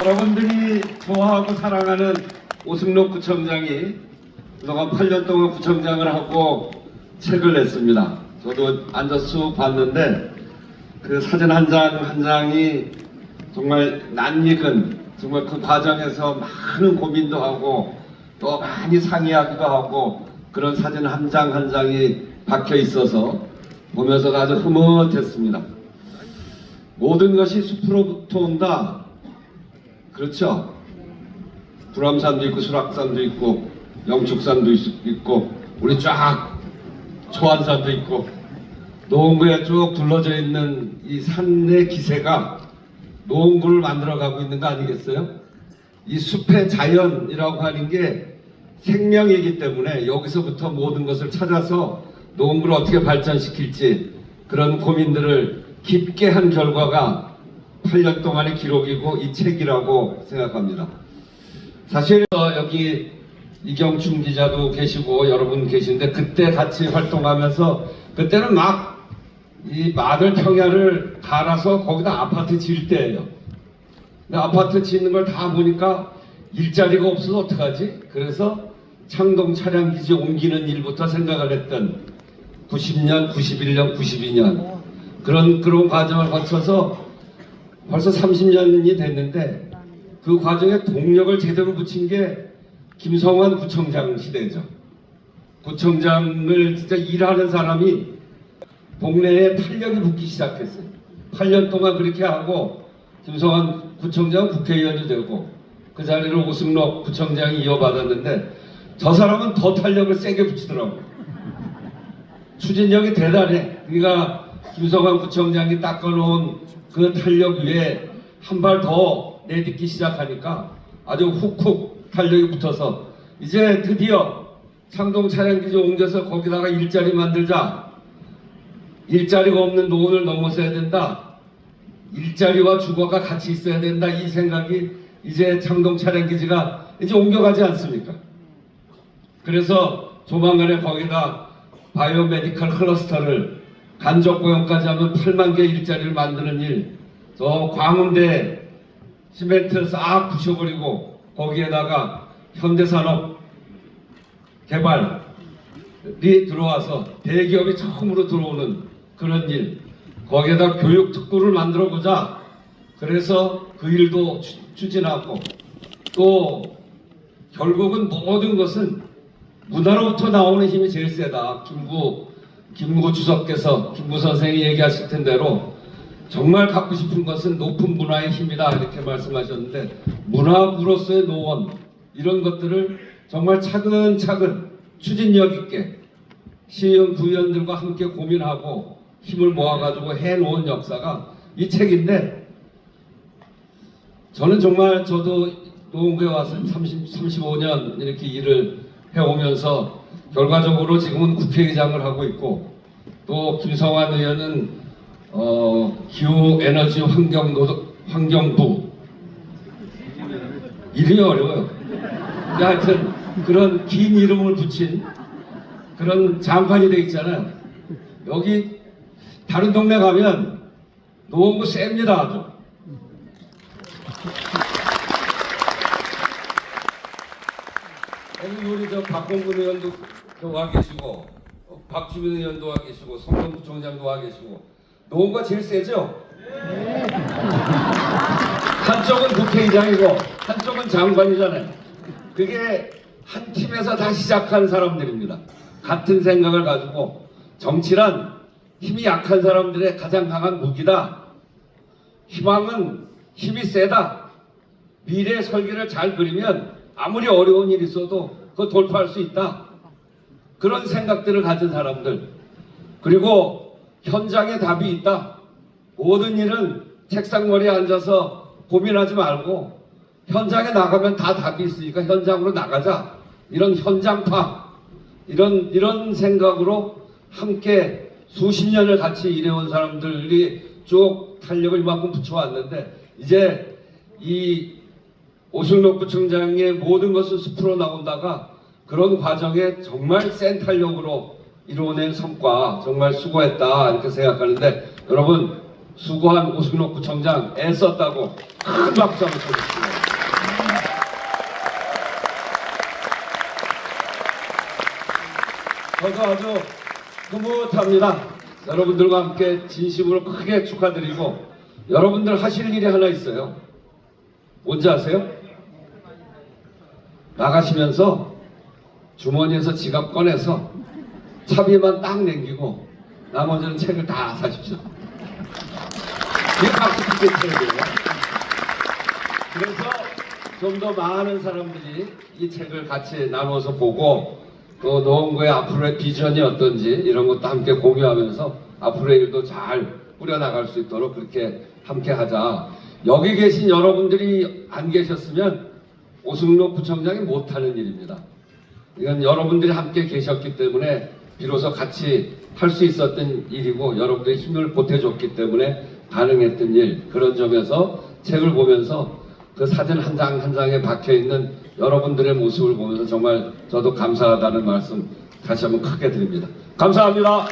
여러분들이 좋아하고 사랑하는 오승록 구청장이 그동안 8년 동안 구청장을 하고 책을 냈습니다. 저도 앉아서 쭉 봤는데 그 사진 한장한 장이 정말 낯익은 정말 그 과정에서 많은 고민도 하고 또 많이 상의하기도 하고 그런 사진 한 장한 장이 박혀 있어서 보면서 아주 흐뭇했습니다. 모든 것이 숲으로부터 온다. 그렇죠. 불암산도 있고 수락산도 있고 영축산도 있- 있고 우리 쫙 초안산도 있고 노원구에 쭉 둘러져 있는 이 산의 기세가 노원구를 만들어가고 있는 거 아니겠어요? 이 숲의 자연이라고 하는 게 생명이기 때문에 여기서부터 모든 것을 찾아서 노원구를 어떻게 발전시킬지 그런 고민들을 깊게 한 결과가 8년 동안의 기록이고 이 책이라고 생각합니다. 사실 어, 여기 이경춘 기자도 계시고 여러분 계신데 그때 같이 활동하면서 그때는 막 이 마들 평야를 갈아서 거기다 아파트 지을 때예요. 근데 아파트 짓는 걸 다 보니까 일자리가 없어서 어떡하지? 그래서 창동 차량기지 옮기는 일부터 생각을 했던 90년, 91년, 92년 그런 그런 과정을 거쳐서 벌써 30년이 됐는데 그 과정에 동력을 제대로 붙인 게 김성환 구청장 시대죠. 구청장을 진짜 일하는 사람이 동네에 탄력이 붙기 시작했어요. 8년 동안 그렇게 하고 김성환 구청장 국회의원이 되고 그 자리를 오승록 구청장이 이어받았는데 저 사람은 더 탄력을 세게 붙이더라고요. 추진력이 대단해. 그러니까 김성환 구청장이 닦아놓은 그 탄력 위에 한 발 더 내딛기 시작하니까 아주 훅훅 탄력이 붙어서 이제 드디어 창동 차량기지 옮겨서 거기다가 일자리 만들자. 일자리가 없는 노원을 넘어서야 된다. 일자리와 주거가 같이 있어야 된다. 이 생각이 이제 창동 차량기지가 이제 옮겨가지 않습니까? 그래서 조만간에 거기다 바이오메디컬 클러스터를 간접 고용까지 하면 8만 개 일자리를 만드는 일, 저 광운대 시멘트 싹 부셔버리고 거기에다가 현대산업 개발이 들어와서 대기업이 처음으로 들어오는 그런 일, 거기에다 교육 특구를 만들어 보자. 그래서 그 일도 추- 추진하고 또 결국은 모든 것은 문화로부터 나오는 힘이 제일 세다. 김구 김구 주석께서 김구 선생이 얘기하실 텐대로 정말 갖고 싶은 것은 높은 문화의 힘이다 이렇게 말씀하셨는데 문화부로서의 노원 이런 것들을 정말 차근차근 추진력 있게 시의원 구의원들과 함께 고민하고 힘을 모아가지고 해놓은 역사가 이 책인데 저는 정말 저도 노원구에 와서 30, 35년 이렇게 일을 해오면서 결과적으로 지금은 국회의장을 하고 있고 또 김성환 의원은 어, 기후 에너지 환경 노 환경부 이름이 어려워요. 하여튼 그런 긴 이름을 붙인 그런 장관이 돼 있잖아요. 여기 다른 동네 가면 노원구 셉니다 아주. 여기 우리 저 박봉근 의원도 또와 계시고 어, 박주민 의원도 와 계시고 성동구청장도 와 계시고 노원구가 제일 세죠? 한쪽은 국회의장이고 한쪽은 장관이잖아요. 그게 한 팀에서 다 시작한 사람들입니다. 같은 생각을 가지고 정치란 힘이 약한 사람들의 가장 강한 무기다. 희망은 힘이 세다. 미래 설계를 잘 그리면 아무리 어려운 일이 있어도 그거 돌파할 수 있다. 그런 생각들을 가진 사람들. 그리고 현장에 답이 있다. 모든 일은 책상머리에 앉아서 고민하지 말고 현장에 나가면 다 답이 있으니까 현장으로 나가자. 이런 현장파. 이런, 이런 생각으로 함께 수십 년을 같이 일해온 사람들이 쭉 탄력을 이만큼 붙여왔는데 이제 이 오승록 구청장의 모든 것은 숲으로 나온다가 그런 과정에 정말 센 탄력으로 이루어낸 성과 정말 수고했다 이렇게 생각하는데 여러분 수고한 오승록 구청장 애썼다고 큰 박수 한번 쳐주십니다. 저도 아주 흐뭇합니다. 여러분들과 함께 진심으로 크게 축하드리고 여러분들 하실 일이 하나 있어요. 뭔지 아세요? 나가시면서 주머니에서 지갑 꺼내서 차비만 딱 남기고 나머지는 책을 다 사십시오. 이게 박수 쳐야 돼요. 그래서 좀 더 많은 사람들이 이 책을 같이 나눠서 보고 또 노원구의 앞으로의 비전이 어떤지 이런 것도 함께 공유하면서 앞으로의 일도 잘 꾸려나갈 수 있도록 그렇게 함께 하자. 여기 계신 여러분들이 안 계셨으면 오승록 구청장이 못하는 일입니다. 이건 여러분들이 함께 계셨기 때문에 비로소 같이 할 수 있었던 일이고 여러분들의 힘을 보태줬기 때문에 가능했던 일 그런 점에서 책을 보면서 그 사진 한 장한 장에 박혀 있는 여러분들의 모습을 보면서 정말 저도 감사하다는 말씀 다시 한번 크게 드립니다. 감사합니다.